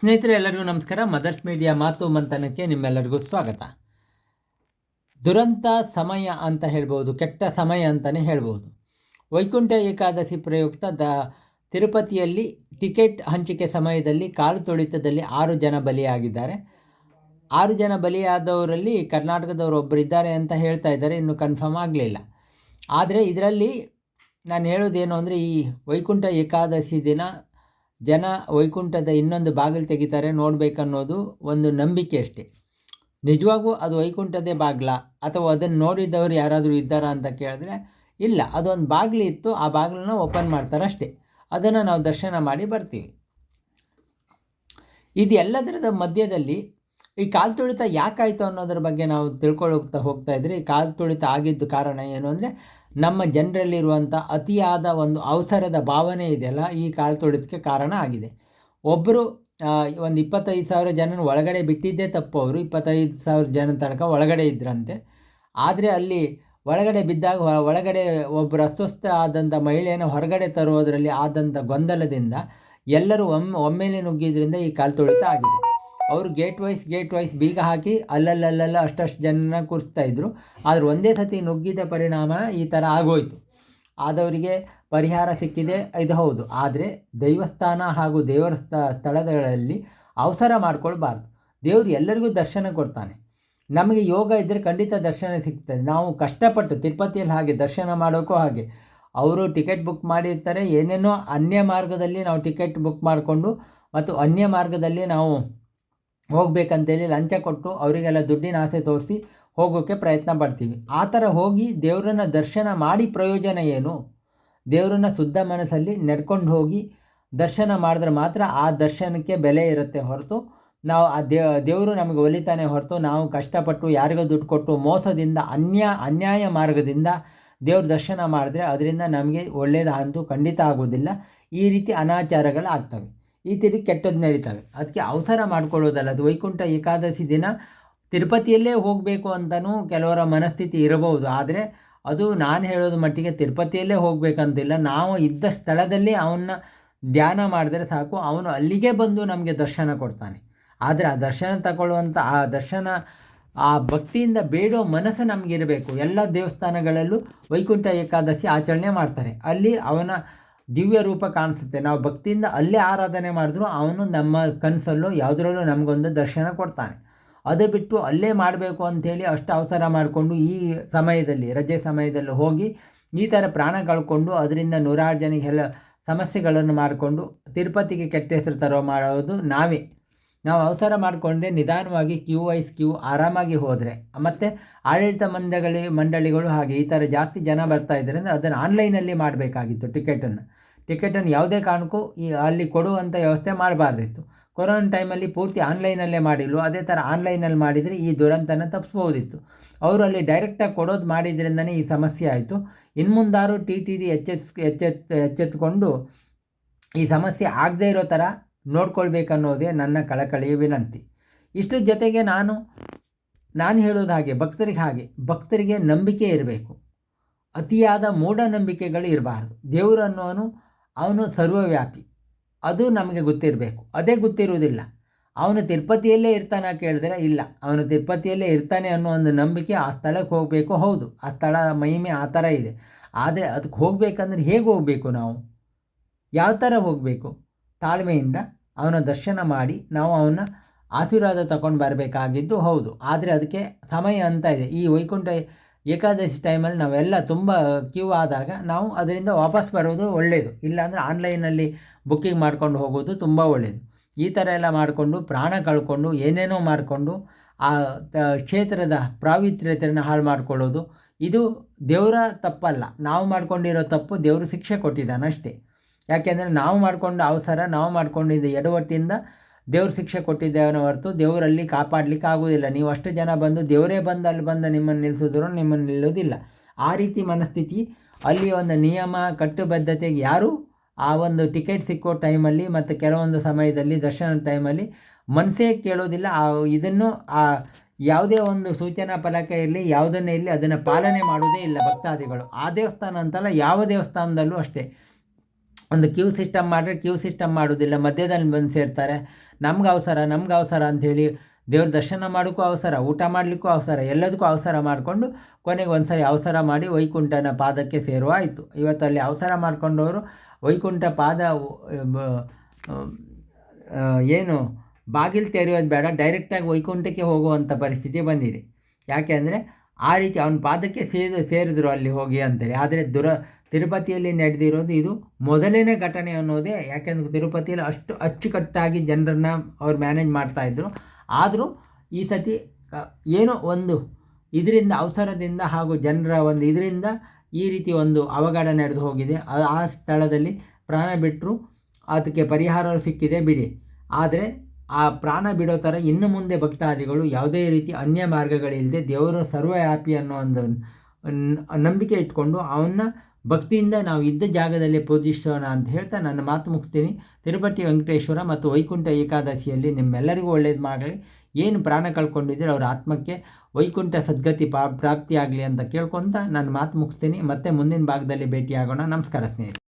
ಸ್ನೇಹಿತರೆ, ಎಲ್ಲರಿಗೂ ನಮಸ್ಕಾರ. ಮದರ್ಸ್ ಮೀಡಿಯಾ ಮಾತು ಮಂಥನಕ್ಕೆ ನಿಮ್ಮೆಲ್ಲರಿಗೂ ಸ್ವಾಗತ. ದುರಂತ ಸಮಯ ಅಂತ ಹೇಳ್ಬೋದು, ಕೆಟ್ಟ ಸಮಯ ಅಂತಲೇ ಹೇಳ್ಬೋದು. ವೈಕುಂಠ ಏಕಾದಶಿ ಪ್ರಯುಕ್ತ ದ ತಿರುಪತಿಯಲ್ಲಿ ಟಿಕೆಟ್ ಹಂಚಿಕೆ ಸಮಯದಲ್ಲಿ ಕಾಲು ತುಳಿತದಲ್ಲಿ ಆರು ಜನ ಬಲಿಯಾಗಿದ್ದಾರೆ. ಆರು ಜನ ಬಲಿಯಾದವರಲ್ಲಿ ಕರ್ನಾಟಕದವರು ಒಬ್ಬರು ಇದ್ದಾರೆ ಅಂತ ಹೇಳ್ತಾ ಇದ್ದಾರೆ. ಇನ್ನೂ ಕನ್ಫರ್ಮ್ ಆಗಲಿಲ್ಲ. ಆದರೆ ಇದರಲ್ಲಿ ನಾನು ಹೇಳೋದೇನು ಅಂದರೆ ಈ ವೈಕುಂಠ ಏಕಾದಶಿ ದಿನ ಜನ ವೈಕುಂಠದ ಇನ್ನೊಂದು ಬಾಗಿಲು ತೆಗಿತಾರೆ ನೋಡಬೇಕನ್ನೋದು ಒಂದು ನಂಬಿಕೆ ಅಷ್ಟೇ. ನಿಜವಾಗೂ ಅದು ವೈಕುಂಠದೇ ಬಾಗಿಲ ಅಥವಾ ಅದನ್ನು ನೋಡಿದವರು ಯಾರಾದರೂ ಇದ್ದಾರಾ ಅಂತ ಕೇಳಿದ್ರೆ ಇಲ್ಲ, ಅದೊಂದು ಬಾಗಿಲು ಇತ್ತು, ಆ ಬಾಗಿಲನ್ನ ಓಪನ್ ಮಾಡ್ತಾರೆ ಅಷ್ಟೇ ಅದನ್ನು ನಾವು ದರ್ಶನ ಮಾಡಿ ಬರ್ತೀವಿ. ಇದು ಮಧ್ಯದಲ್ಲಿ ಈ ಕಾಲು ತುಳಿತ ಯಾಕಾಯಿತು ಅನ್ನೋದ್ರ ಬಗ್ಗೆ ನಾವು ತಿಳ್ಕೊಳ್ಳೋಗ್ತಾ ಹೋಗ್ತಾ ಇದ್ರೆ ಈ ಕಾಲು ತುಳಿತ ಆಗಿದ್ದು ಕಾರಣ ಏನು ಅಂದರೆ ನಮ್ಮ ಜನರಲ್ಲಿರುವಂಥ ಅತಿಯಾದ ಒಂದು ಅವಸರದ ಭಾವನೆ ಇದೆಯಲ್ಲ, ಈ ಕಾಲು ತುಳಿತಕ್ಕೆ ಕಾರಣ ಆಗಿದೆ. ಒಬ್ಬರು ಒಂದು ಇಪ್ಪತ್ತೈದು ಸಾವಿರ ಜನನ ಒಳಗಡೆ ಬಿಟ್ಟಿದ್ದೇ ತಪ್ಪು ಅವರು. ಇಪ್ಪತ್ತೈದು ಸಾವಿರ ಜನ ತನಕ ಒಳಗಡೆ ಇದ್ರಂತೆ. ಆದರೆ ಅಲ್ಲಿ ಒಳಗಡೆ ಬಿದ್ದಾಗ ಒಳಗಡೆ ಒಬ್ಬರು ಅಸ್ವಸ್ಥ ಆದಂಥ ಮಹಿಳೆಯನ್ನು ಹೊರಗಡೆ ತರುವುದರಲ್ಲಿ ಆದಂಥ ಗೊಂದಲದಿಂದ ಎಲ್ಲರೂ ಒಮ್ಮೆ, ಒಮ್ಮೆಲೆ ನುಗ್ಗಿದ್ರಿಂದ ಈ ಕಾಲು ತುಳಿತ ಆಗಿದೆ. ಅವರು ಗೇಟ್ ವೈಸ್ ಗೇಟ್ ವೈಸ್ ಬೀಗ ಹಾಕಿ ಅಲ್ಲಲ್ಲಲ್ಲ ಅಷ್ಟಷ್ಟು ಜನನ ಕೂರಿಸ್ತಾ ಇದ್ದರು ಆದರೆ ಒಂದೇ ಸತಿ ನುಗ್ಗಿದ ಪರಿಣಾಮ ಈ ಥರ ಆಗೋಯಿತು. ಆದವರಿಗೆ ಪರಿಹಾರ ಸಿಕ್ಕಿದೆ, ಇದು ಹೌದು. ಆದರೆ ದೈವಸ್ಥಾನ ಹಾಗೂ ದೇವರ ಸ್ಥ- ಸ್ಥಳಗಳಲ್ಲಿ ಅವಸರ ಮಾಡಿಕೊಳ್ಬಾರ್ದು. ದೇವರು ಎಲ್ಲರಿಗೂ ದರ್ಶನ ಕೊಡ್ತಾನೆ. ನಮಗೆ ಯೋಗ ಇದ್ದರೆ ಖಂಡಿತ ದರ್ಶನ ಸಿಗ್ತದೆ. ನಾವು ಕಷ್ಟಪಟ್ಟು ತಿರುಪತಿಯಲ್ಲಿ ಹಾಗೆ ದರ್ಶನ ಮಾಡೋಕ್ಕೂ ಹಾಗೆ. ಅವರು ಟಿಕೆಟ್ ಬುಕ್ ಮಾಡಿರ್ತಾರೆ. ಏನೇನೋ ಅನ್ಯ ಮಾರ್ಗದಲ್ಲಿ ನಾವು ಟಿಕೆಟ್ ಬುಕ್ ಮಾಡಿಕೊಂಡು ಮತ್ತು ಅನ್ಯ ಮಾರ್ಗದಲ್ಲಿ ನಾವು ಹೋಗಬೇಕಂತೇಳಿ ಲಂಚ ಕೊಟ್ಟು ಅವರಿಗೆಲ್ಲ ದುಡ್ಡಿನ ಆಸೆ ತೋರಿಸಿ ಹೋಗೋಕ್ಕೆ ಪ್ರಯತ್ನ ಪಡ್ತೀವಿ. ಆ ಥರ ಹೋಗಿ ದೇವರನ್ನ ದರ್ಶನ ಮಾಡಿ ಪ್ರಯೋಜನ ಏನು? ದೇವರನ್ನ ಶುದ್ಧ ಮನಸ್ಸಲ್ಲಿ ನಡ್ಕೊಂಡು ಹೋಗಿ ದರ್ಶನ ಮಾಡಿದ್ರೆ ಮಾತ್ರ ಆ ದರ್ಶನಕ್ಕೆ ಬೆಲೆ ಇರುತ್ತೆ ಹೊರತು. ನಾವು ಆ ದೇವರು ನಮಗೆ ಒಲಿತಾನೆ ಹೊರತು ನಾವು ಕಷ್ಟಪಟ್ಟು ಯಾರಿಗೋ ದುಡ್ಡು ಕೊಟ್ಟು ಮೋಸದಿಂದ ಅನ್ಯ, ಅನ್ಯಾಯ ಮಾರ್ಗದಿಂದ ದೇವ್ರ ದರ್ಶನ ಮಾಡಿದ್ರೆ ಅದರಿಂದ ನಮಗೆ ಒಳ್ಳೆಯದಂತೂ ಖಂಡಿತ ಆಗೋದಿಲ್ಲ. ಈ ರೀತಿ ಅನಾಚಾರಗಳು ಆಗ್ತವೆ ಈ ರೀತಿ ಕೆಟ್ಟದ್ದು ನಡೀತವೆ. ಅದಕ್ಕೆ ಅವಸರ ಮಾಡ್ಕೊಳ್ಳೋದಲ್ಲ. ಅದು ವೈಕುಂಠ ಏಕಾದಶಿ ದಿನ ತಿರುಪತಿಯಲ್ಲೇ ಹೋಗಬೇಕು ಅಂತಲೂ ಕೆಲವರ ಮನಸ್ಥಿತಿ ಇರಬಹುದು. ಆದರೆ ಅದು ನಾನು ಹೇಳೋದು ಮಟ್ಟಿಗೆ ತಿರುಪತಿಯಲ್ಲೇ ಹೋಗಬೇಕಂತಿಲ್ಲ. ನಾವು ಇದ್ದ ಸ್ಥಳದಲ್ಲಿ ಅವನ್ನ ಧ್ಯಾನ ಮಾಡಿದ್ರೆ ಸಾಕು. ಅವನು ಅಲ್ಲಿಗೆ ಬಂದು ನಮಗೆ ದರ್ಶನ ಕೊಡ್ತಾನೆ. ಆದರೆ ಆ ದರ್ಶನ ತಗೊಳ್ಳುವಂಥ ಆ ದರ್ಶನ, ಆ ಭಕ್ತಿಯಿಂದ ಬೇಡೋ ಮನಸ್ಸು ನಮಗಿರಬೇಕು ಎಲ್ಲ ದೇವಸ್ಥಾನಗಳಲ್ಲೂ ವೈಕುಂಠ ಏಕಾದಶಿ ಆಚರಣೆ ಮಾಡ್ತಾರೆ. ಅಲ್ಲಿ ಅವನ ದಿವ್ಯ ರೂಪ ಕಾಣಿಸುತ್ತೆ. ನಾವು ಭಕ್ತಿಯಿಂದ ಅಲ್ಲೇ ಆರಾಧನೆ ಮಾಡಿದ್ರು ಅವನು ನಮ್ಮ ಕನಸಲ್ಲೂ ಯಾವುದರಲ್ಲೂ ನಮಗೊಂದು ದರ್ಶನ ಕೊಡ್ತಾನೆ. ಅದು ಬಿಟ್ಟು ಅಲ್ಲೇ ಮಾಡಬೇಕು ಅಂಥೇಳಿ ಅಷ್ಟು ಅವಸರ ಮಾಡಿಕೊಂಡು ಈ ಸಮಯದಲ್ಲಿ, ರಜೆ ಸಮಯದಲ್ಲಿ ಹೋಗಿ ಈ ಥರ ಪ್ರಾಣ ಕಳ್ಕೊಂಡು ಅದರಿಂದ ನೂರಾರು ಜನಕ್ಕೆಲ್ಲ ಸಮಸ್ಯೆಗಳನ್ನು ಮಾಡಿಕೊಂಡು ತಿರುಪತಿಗೆ ಕೆಟ್ಟ ಹೆಸರು ತರೋ ಮಾಡೋದು ನಾವೇ. ನಾವು ಅವಸರ ಮಾಡಿಕೊಂಡೆ ನಿಧಾನವಾಗಿ ಕ್ಯೂ ವೈಸ್ ಕ್ಯೂ ಆರಾಮಾಗಿ ಹೋದರೆ, ಮತ್ತು ಆಡಳಿತ ಮಂಡಳಿ, ಮಂಡಳಿಗಳು ಹಾಗೆ ಈ ಥರ ಜಾಸ್ತಿ ಜನ ಬರ್ತಾ ಇದ್ದಾರೆ ಅಂದರೆ ಅದನ್ನು ಆನ್ಲೈನಲ್ಲಿ ಮಾಡಬೇಕಾಗಿತ್ತು ಟಿಕೆಟನ್ನು ಟಿಕೆಟನ್ನು ಯಾವುದೇ ಕಾರಣಕ್ಕೂ ಈ ಅಲ್ಲಿ ಕೊಡುವಂಥ ವ್ಯವಸ್ಥೆ ಮಾಡಬಾರ್ದಿತ್ತು. ಕೊರೋನಾ ಟೈಮಲ್ಲಿ ಪೂರ್ತಿ ಆನ್ಲೈನಲ್ಲೇ ಮಾಡಿಲ್ಲ ಅದೇ ಥರ ಆನ್ಲೈನಲ್ಲಿ ಮಾಡಿದರೆ ಈ ದುರಂತನ ತಪ್ಪಿಸ್ಬೋದಿತ್ತು ಅವರು ಅಲ್ಲಿ ಡೈರೆಕ್ಟಾಗಿ ಕೊಡೋದು ಮಾಡಿದ್ರಿಂದನೇ ಈ ಸಮಸ್ಯೆ ಆಯಿತು. ಇನ್ನು ಮುಂದಾರು ಟಿ ಟಿ ಡಿ ಎಚ್ಚೆತ್ ಎಚ್ಚೆತ್, ಎಚ್ಚೆತ್ಕೊಂಡು ಈ ಸಮಸ್ಯೆ ಆಗದೇ ಇರೋ ಥರ ನೋಡ್ಕೊಳ್ಬೇಕನ್ನೋದೇ ನನ್ನ ಕಳಕಳಿಯ ವಿನಂತಿ. ಇಷ್ಟು ಜೊತೆಗೆ ನಾನು ನಾನು ಹೇಳೋದು ಹಾಗೆ, ಭಕ್ತರಿಗೆ ಹಾಗೆ, ಭಕ್ತರಿಗೆ ನಂಬಿಕೆ ಇರಬೇಕು. ಅತಿಯಾದ ಮೂಢನಂಬಿಕೆಗಳು ಇರಬಾರ್ದು. ದೇವರು ಅನ್ನೋನು, ಅವನು ಸರ್ವವ್ಯಾಪಿ. ಅದು ನಮಗೆ ಗೊತ್ತಿರಬೇಕು. ಅದೇ ಗೊತ್ತಿರುವುದಿಲ್ಲ. ಅವನು ತಿರುಪತಿಯಲ್ಲೇ ಇರ್ತಾನೆ ಕೇಳಿದ್ರೆ ಇಲ್ಲ. ಅವನು ತಿರುಪತಿಯಲ್ಲೇ ಇರ್ತಾನೆ ಅನ್ನೋ ಒಂದು ನಂಬಿಕೆ ಆ ಸ್ಥಳಕ್ಕೆ ಹೋಗಬೇಕು. ಹೌದು, ಆ ಸ್ಥಳ ಮಹಿಮೆ ಆ ಥರ ಇದೆ. ಆದರೆ ಅದಕ್ಕೆ ಹೋಗಬೇಕಂದ್ರೆ ಹೇಗೆ ಹೋಗಬೇಕು ನಾವು? ಯಾವ ಥರ ಹೋಗಬೇಕು? ತಾಳ್ಮೆಯಿಂದ? ಅವನ ದರ್ಶನ ಮಾಡಿ ನಾವು ಅವನ ಆಶೀರ್ವಾದ ತಗೊಂಡು ಬರಬೇಕಾಗಿದ್ದು ಹೌದು. ಆದರೆ ಅದಕ್ಕೆ ಸಮಯ ಅಂತ ಇದೆ. ಈ ವೈಕುಂಠ ಏಕಾದಶಿ ಟೈಮಲ್ಲಿ ನಾವೆಲ್ಲ ತುಂಬ ಕ್ಯೂ ಆದಾಗ ನಾವು ಅದರಿಂದ ವಾಪಸ್ ಬರೋದು ಒಳ್ಳೆಯದು ಇಲ್ಲಾಂದರೆ ಆನ್ಲೈನಲ್ಲಿ ಬುಕ್ಕಿಂಗ್ ಮಾಡ್ಕೊಂಡು ಹೋಗೋದು ತುಂಬ ಒಳ್ಳೆಯದು ಈ ಥರ ಎಲ್ಲ ಮಾಡಿಕೊಂಡು, ಪ್ರಾಣ ಕಳ್ಕೊಂಡು, ಏನೇನೋ ಮಾಡಿಕೊಂಡು, ಆ ಕ್ಷೇತ್ರದ ಪ್ರಾವಿತ್ರ್ಯತೆಯನ್ನು ಹಾಳು ಮಾಡ್ಕೊಳ್ಳೋದು, ಇದು ದೇವರ ತಪ್ಪಲ್ಲ. ನಾವು ಮಾಡ್ಕೊಂಡಿರೋ ತಪ್ಪು ದೇವರು ಶಿಕ್ಷೆ ಕೊಟ್ಟಿದ್ದಾನೆ ಅಷ್ಟೇ ಯಾಕೆಂದರೆ ನಾವು ಮಾಡಿಕೊಂಡು ಅವಸರ, ನಾವು ಮಾಡಿಕೊಂಡಿದ್ದ ಎಡವಟ್ಟಿಂದ ದೇವ್ರ ಶಿಕ್ಷೆ ಕೊಟ್ಟಿದ್ದೇವನ ಹೊರತು ದೇವರಲ್ಲಿ ಕಾಪಾಡಲಿಕ್ಕೆ ಆಗುವುದಿಲ್ಲ. ನೀವು ಅಷ್ಟು ಜನ ಬಂದು ದೇವರೇ ಬಂದು, ಅಲ್ಲಿ ಬಂದು ನಿಮ್ಮನ್ನು ನಿಲ್ಲಿಸಿದ್ರು, ನಿಮ್ಮನ್ನು ನಿಲ್ಲೋದಿಲ್ಲ ಆ ರೀತಿ ಮನಸ್ಥಿತಿ, ಅಲ್ಲಿ ಒಂದು ನಿಯಮ, ಕಟ್ಟುಬದ್ಧತೆಗೆ ಯಾರೂ ಆ ಒಂದು ಟಿಕೆಟ್ ಸಿಕ್ಕೋ ಟೈಮಲ್ಲಿ ಮತ್ತು ಕೆಲವೊಂದು ಸಮಯದಲ್ಲಿ ದರ್ಶನ ಟೈಮಲ್ಲಿ ಮನಸ್ಸೇ ಕೇಳೋದಿಲ್ಲ. ಆ ಇದನ್ನು ಆ ಯಾವುದೇ ಒಂದು ಸೂಚನಾ ಫಲಕ ಇರಲಿ, ಯಾವುದನ್ನೇ ಇರಲಿ ಅದನ್ನು ಪಾಲನೆ ಮಾಡೋದೇ ಇಲ್ಲ ಭಕ್ತಾದಿಗಳು. ಆ ದೇವಸ್ಥಾನ ಅಂತಲ್ಲ, ಯಾವ ದೇವಸ್ಥಾನದಲ್ಲೂ ಅಷ್ಟೇ. ಒಂದು ಕ್ಯೂ ಸಿಸ್ಟಮ್ ಮಾಡಿದ್ರೆ ಕ್ಯೂ ಸಿಸ್ಟಮ್ ಮಾಡೋದಿಲ್ಲ ಮಧ್ಯದಲ್ಲಿ ಬಂದು ಸೇರ್ತಾರೆ. ನಮ್ಗೆ ಅವಸರ ನಮ್ಗೆ ಅವಸರ ಅಂಥೇಳಿ ದೇವ್ರ ದರ್ಶನ ಮಾಡೋಕ್ಕೂ ಅವಸರ, ಊಟ ಮಾಡಲಿಕ್ಕೂ ಅವಸರ, ಎಲ್ಲದಕ್ಕೂ ಅವಸರ ಮಾಡಿಕೊಂಡು ಕೊನೆಗೆ ಒಂದು ಸರಿ ಅವಸರ ಮಾಡಿ ವೈಕುಂಠನ ಪಾದಕ್ಕೆ ಸೇರುವ ಆಯಿತು ಇವತ್ತಲ್ಲಿ ಅವಸರ ಮಾಡಿಕೊಂಡವರು ವೈಕುಂಠ ಪಾದ ಏನು, ಬಾಗಿಲು ತೆರೆಯೋದು ಬೇಡ, ಡೈರೆಕ್ಟಾಗಿ ವೈಕುಂಠಕ್ಕೆ ಹೋಗುವಂಥ ಪರಿಸ್ಥಿತಿ ಬಂದಿದೆ. ಯಾಕೆ ಅಂದರೆ ಆ ರೀತಿ ಅವನ ಪಾದಕ್ಕೆ ಸೇರಿ ಸೇರಿದ್ರು ಅಲ್ಲಿ ಹೋಗಿ ಅಂತೇಳಿ. ಆದರೆ ದುರ ತಿರುಪತಿಯಲ್ಲಿ ನಡೆದಿರೋದು ಇದು ಮೊದಲನೇ ಘಟನೆ ಅನ್ನೋದೇ, ಯಾಕೆಂದ್ರೆ ತಿರುಪತಿಯಲ್ಲಿ ಅಷ್ಟು ಅಚ್ಚುಕಟ್ಟಾಗಿ ಜನರನ್ನು ಅವ್ರು ಮ್ಯಾನೇಜ್ ಮಾಡ್ತಾಯಿದ್ರು ಆದರೂ ಈ ಸತಿ ಏನೋ ಒಂದು ಇದರಿಂದ ಅವಸರದಿಂದ ಹಾಗೂ ಜನರ ಒಂದು ಇದರಿಂದ ಈ ರೀತಿ ಒಂದು ಅವಘಡ ನಡೆದು ಹೋಗಿದೆ. ಆ ಸ್ಥಳದಲ್ಲಿ ಪ್ರಾಣ ಬಿಟ್ಟರು ಅದಕ್ಕೆ ಪರಿಹಾರ ಸಿಕ್ಕಿದೆ ಬಿಡಿ. ಆದರೆ ಆ ಪ್ರಾಣ ಬಿಡೋ ಥರ ಇನ್ನು ಮುಂದೆ ಭಕ್ತಾದಿಗಳು ಯಾವುದೇ ರೀತಿ ಅನ್ಯ ಮಾರ್ಗಗಳಿಲ್ಲದೆ ದೇವರು ಸರ್ವವ್ಯಾಪಿ ಅನ್ನೋ ಒಂದು ನಂಬಿಕೆ ಇಟ್ಕೊಂಡು ಅವನ್ನ ಭಕ್ತಿಯಿಂದ ನಾವು ಇದ್ದ ಜಾಗದಲ್ಲಿ ಪೂಜಿಸೋಣ ಅಂತ ಹೇಳ್ತಾ ನನ್ನ ಮಾತು ಮುಗಿಸ್ತೀನಿ. ತಿರುಪತಿ ವೆಂಕಟೇಶ್ವರ ಮತ್ತು ವೈಕುಂಠ ಏಕಾದಶಿಯಲ್ಲಿ ನಿಮ್ಮೆಲ್ಲರಿಗೂ ಒಳ್ಳೇದು ಮಾಡಲಿ. ಏನು ಪ್ರಾಣ ಕಳ್ಕೊಂಡಿದ್ರೆ ಅವ್ರ ಆತ್ಮಕ್ಕೆ ವೈಕುಂಠ ಸದ್ಗತಿ ಪ್ರಾಪ್ತಿಯಾಗಲಿ ಅಂತ ಕೇಳ್ಕೊತ ನಾನು ಮಾತು ಮುಗಿಸ್ತೀನಿ. ಮತ್ತೆ ಮುಂದಿನ ಭಾಗದಲ್ಲಿ ಭೇಟಿಯಾಗೋಣ. ನಮಸ್ಕಾರ ಸ್ನೇಹಿತರೆ.